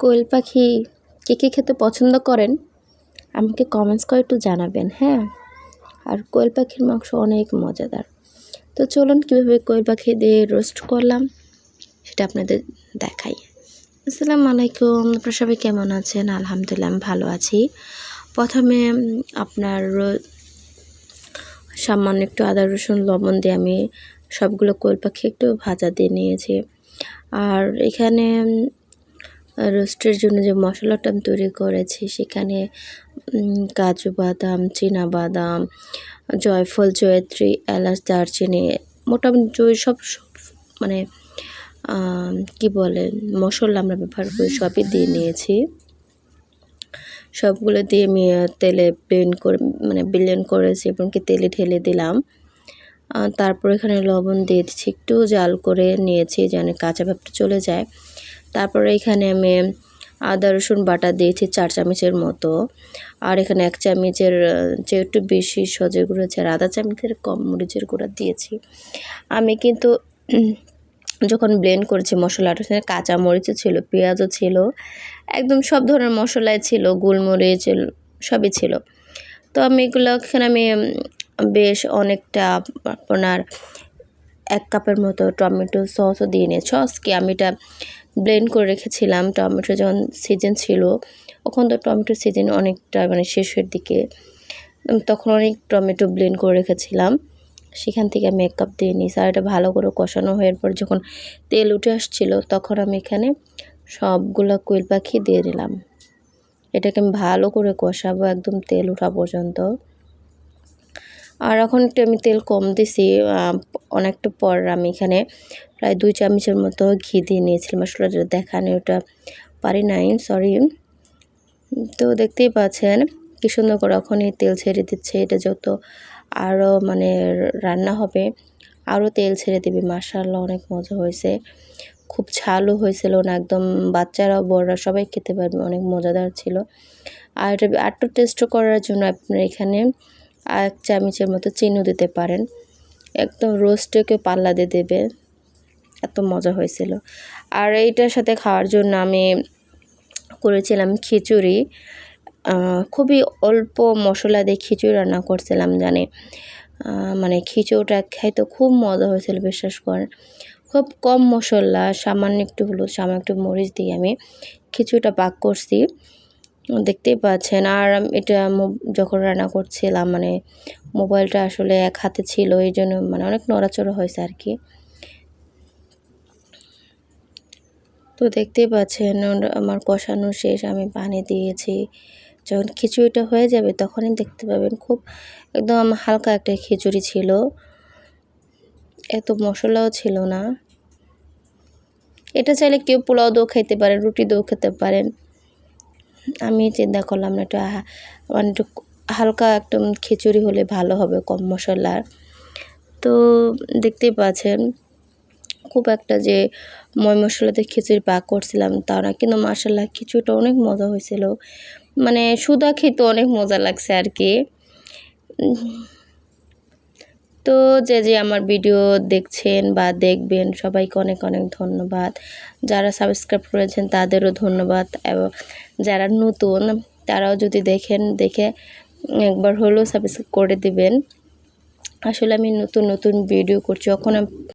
কোয়েল পাখি কে কে খেতে পছন্দ করেন, আমাকে কমেন্টস করে একটু জানাবেন হ্যাঁ? আর কোয়েল পাখির মাংস অনেক মজাদার। তো চলুন কীভাবে কোয়েল পাখি দিয়ে রোস্ট করলাম, সেটা আপনাদের দেখাই। আসসালামু আলাইকুম, আপনারা সবাই কেমন আছেন? আলহামদুলিল্লাহ, আমি ভালো আছি। প্রথমে আপনার সামান্য একটু আদা, রসুন, লবণ দিয়ে আমি সবগুলো কোয়েল পাখি একটু ভাজা দিয়ে নিয়েছি। আর এখানে রোস্টের জন্য যে মশলাটা আমি তৈরি করেছি, সেখানে কাজু বাদাম চীনা বাদাম জয়ফল, জয়ত্রী, এলাচ, দারচিনি, মোটামুটি জয়, সব মানে কি বলেন মশলা আমরা ব্যবহার করি, সবই দিয়ে নিয়েছি। সবগুলো দিয়ে আমি তেলে ব্লেন্ড করে মানে ব্লেন্ড করেছি এবং কি তেলে ঢেলে দিলাম। তারপর এখানে লবণ দিয়ে দিচ্ছি, একটু জাল করে নিয়েছি যেন কাঁচা ভাবটা চলে যায়। তারপরে এখানে আমি আদা, রসুন বাটা দিয়েছি চার চামচের মতো। আর এখানে এক চামচের যে একটু বেশি সজের গুঁড়ো আছে আর আধা চামচের, কম মরিচের গুঁড়া দিয়েছি। আমি কিন্তু যখন ব্লেন্ড করেছি, মশলাটা সেখানে কাঁচা মরিচও ছিল, পেঁয়াজও ছিল, একদম সব ধরনের মশলাই ছিল, গোলমরিচ, সবই ছিল। তো আমি এগুলো এখানে আমি বেশ অনেকটা আপনার এক কাপের মতো টমেটো সসও দিয়ে নিয়ে সস কি আমি এটা ব্লেন্ড করে রেখেছিলাম। টমেটো যখন সিজন ছিল, ওখান তো টমেটো সিজন অনেকটা মানে শেষের দিকে তখন অনেক টমেটো ব্লেন্ড করে রেখেছিলাম। সেখান থেকে আমি এক কাপ দিয়ে নিয়েছি। আর এটা ভালো করে কষানো হওয়ার পর যখন তেল উঠে আসছিল, তখন আমি এখানে সবগুলো কোয়েল পাখি দিয়ে দিলাম। এটাকে আমি ভালো করে কষাবো, একদম তেল ওঠা পর্যন্ত। আর এখন একটু আমি তেল কম দিছি অনেকটা পর আমি এখানে প্রায় দুই চামচের মতো ঘি দিয়ে নিয়েছিলাম। আসলে দেখানো ওটা পারি নাই সরি তো দেখতেই পাচ্ছেন কী সুন্দর করে এখন এই তেল ছেড়ে দিচ্ছে। এটা যত আরও মানে রান্না হবে আরও তেল ছেড়ে দেবে। মাসাল্লাহ অনেক মজা হয়েছে। খুব ঝালও হয়েছিল না, একদম বাচ্চারা বড়রা সবাই খেতে পারবে, অনেক মজাদার ছিল। আর এটা আটটু টেস্ট করার জন্য আপনার এখানে এক চামচের মতো চিনিও দিতে পারেন। একদম রোস্টকে পাল্লা দিয়ে দেবে। এত মজা হয়েছিল। আর এইটার সাথে খাওয়ার জন্য আমি করেছিলাম খিচুড়ি। খুবই অল্প মশলা দিয়ে খিচুড়ি রান্না করছিলাম, জানে। মানে খিচুড়িটা খাইতে খুব মজা হয়েছিল, বিশ্বাস করেন। খুব কম মশলা, সামান্য একটু হলুদ, সামান্য একটু মরিচ দিয়ে আমি খিচুড়িটা পাক করছি। দেখতেই পাচ্ছেন। আর এটা যখন রান্না করছিলাম মানে মোবাইলটা আসলে এক হাতে ছিল, এই জন্য মানে অনেক নড়াচড়া হয়েছে আর কি। তো দেখতেই পাচ্ছেন আমার কষানো শেষ, আমি পানি দিয়েছি। যখন খিচুড়িটা হয়ে যাবে, তখনই দেখতে পাবেন, খুব একদম হালকা একটা খিচুড়ি ছিল। এত মশলাও ছিল না। এটা চাইলে কেউ পোলাও দিয়েও খেতে পারেন, রুটি দিয়েও খেতে পারেন। আমি চিন্তা করলাম না একটু মানে একটু হালকা একটু খিচুড়ি হলে ভালো হবে কম মশলার। তো দেখতেই পাচ্ছেন, খুব একটা যে ময় মশলাতে খিচুড়ি পাক করছিলাম তা না, কিন্তু মাসাল্লাহ খিচুড়িটা অনেক মজা হয়েছিল। মানে সুদা খেতে অনেক মজা লাগছে আর কি। তো যে যে আমার ভিডিও দেখছেন বা দেখবেন, সবাইকে অনেক অনেক ধন্যবাদ। যারা সাবস্ক্রাইব করেছেন, তাদেরও ধন্যবাদ। এবং যারা নতুন, তারাও যদি দেখেন, দেখে একবার হলেও সাবস্ক্রাইব করে দিবেন। আসলে আমি নতুন নতুন ভিডিও করছি। এখন